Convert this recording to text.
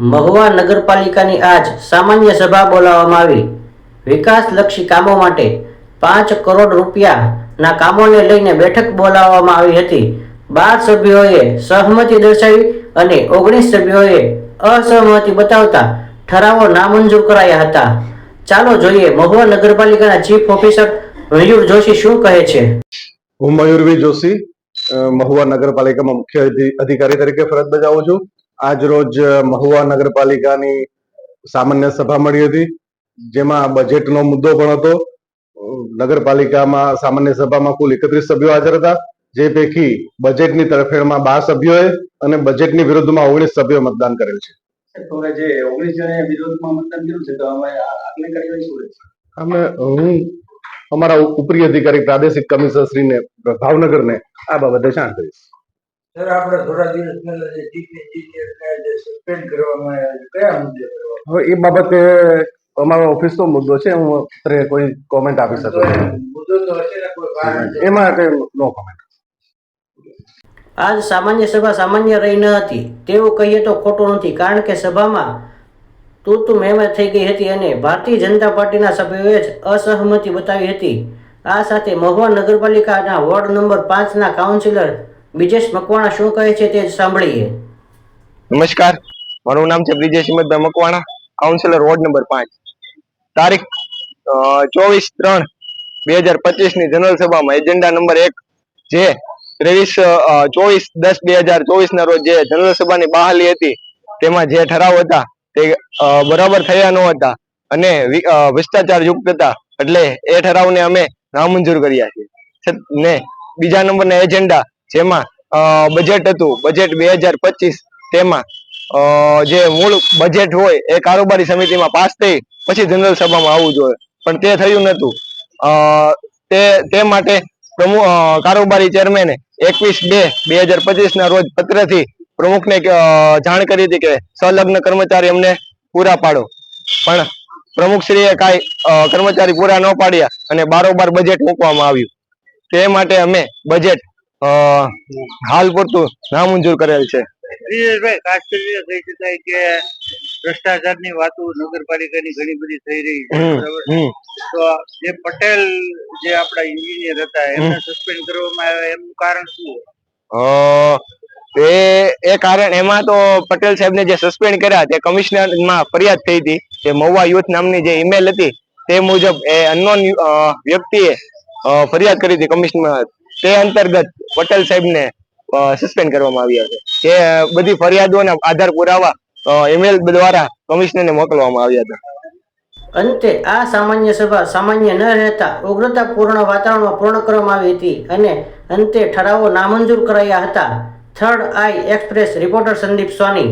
મહુવા નગરપાલિકાની આજ સામાન્ય સભા બોલાવવામાં આવી. વિકાસલક્ષી કામો માટે પાંચ કરોડ રૂપિયાના કામોને લઈને બેઠક બોલાવવામાં આવી હતી. બાર સભ્યોએ સહમતિ દર્શાવી અને ઓગણીસ સભ્યોએ અસહમતિ બતાવતા ઠરાવો નામંજૂર કરાયા હતા. ચાલો જોઈએ મહુવા નગરપાલિકાના ચીફ ઓફિસર મયુર જોશી શું કહે છે? હું મયુરવી જોશી મહુવા નગરપાલિકામાં મુખ્ય અધિકારી તરીકે ફરજ બજાવું છું. આજ રોજ અ, મહુવા નગરપાલિકાની સામાન્ય સભા મળી હતી જેમાં બજેટનો મુદ્દો પણ હતો. નગરપાલિકામાં સામાન્ય સભામાં કુલ એકત્રીસ સભ્યો હાજર હતા જે પૈકી બજેટની તરફેણમાં બાર સભ્યોએ અને બજેટની વિરુદ્ધમાં ઓગણીસ સભ્યો મતદાન કરેલ છે. અમે હું અમારા ઉપરી અધિકારી પ્રાદેશિક કમિશનર શ્રીને ભાવનગરને આ બાબતે જાણ કરીશ સર આપણે થોડા દિવસ પહેલા જે ચીફ જે સસ્પેન્ડ કરવામાં આવ્યા છે કયા મુદ્દે હવે એ બાબતે અમારો ઓફિસનો મુદ્દો છે હું અત્યારે કોઈ કોમેન્ટ આપી શકું આવ્યા? નહીં. તો મુદ્દો તો હશે ને કોઈ કારણ એમાં કઈ નો કોમેન્ટ આજ સામાન્ય સભા સામાન્ય રહી ન હતી તેવું કહીએ તો ખોટું નથી કારણ કે સભામાં તૂતુ મહેમત થઈ ગઈ હતી અને ભારતીય જનતા પાર્ટીના સભ્યોએ જ અસહમતિ બતાવી હતી આ સાથે મહુવા નગરપાલિકાના વોર્ડ નંબર પાંચના કાઉન્સિલર બ્રિજેશ મકવાણા શું કહે છે તે સાંભળીએ. નમસ્કાર. મારું નામ છે Brijesh Makwana councillor ward number પાંચ. તારીખ ચોવીસ ત્રણ, બે હજાર પચીસની જનરલ સભામાં એજન્ડા નંબર એક જે ત્રેવીસ ચોવીસ દસ બે હજાર ચોવીસ ના રોજ જે જનરલ સભાની બહાલી હતી, તેમાં જે ઠરાવ હતા, તે બરાબર થયા ન હતા અને ભ્રષ્ટાચાર યુક્ત હતા, એટલે એ ઠરાવને અમે નામંજૂર કર્યા છે. ને, બીજા નંબરના એજન્ડા જેમાં બજેટ હતું બજેટ બે હજાર પચીસ, તેમાં જે મૂળ બજેટ હોય એ કારોબારી સમિતિમાં પાસ થઈ, પછી જનરલ સભામાં આવવું જોઈએ. પણ તે થયું નહોતું. તે તે માટે પ્રમુખ કારોબારી ચેરમેને એકવીસ બે બે હજાર પચીસના રોજ પત્રથી પ્રમુખને જાણ કરી હતી કે સંલગ્ન કર્મચારી અમને પૂરા પાડો. પણ પ્રમુખશ્રીએ કાંઈ કર્મચારી પૂરા ન પાડ્યા અને બારોબાર બજેટ મૂકવામાં આવ્યું. તે માટે અમે બજેટ હાલ પૂરતું નામંજૂર કરેલ છે. બ્રિજેશભાઈ ખાસ કરીને કહી શકાય કે ભ્રષ્ટાચારની વાતો નગરપાલિકાની ઘણી બધી થઈ રહી છે બરાબર? તો જે પટેલ જે આપણા ઇન્જિનિયર હતા એમને સસ્પેન્ડ કરવામાં આવ્યા એનું કારણ શું? એ એ કારણ એમાં તો પટેલ સાહેબને જે સસ્પેન્ડ કર્યા તે કમિશનરમાં ફરિયાદ થઈ હતી કે મહુવા યુથ નામની જે ઈમેલ હતી તે મુજબ એ અનનોન વ્યક્તિએ ફરિયાદ કરી હતી કમિશનમાં. તે અંતર્ગત પટેલ સાહેબને સસ્પેન્ડ કરવામાં આવ્યા છે. જે બધી ફરિયાદોના આધાર પુરાવા ઈમેલ દ્વારા કમિશનરને મોકલવામાં આવ્યા હતા. અંતે આ સામાન્ય સભા સામાન્ય ન રહેતા ઉગ્રતાપૂર્ણ વાતાવરણમાં પૂર્ણ કરવામાં આવી હતી અને અંતે ઠરાવો નામંજૂર કરાયા હતા. Third Eye Express reporter Sandeep Soni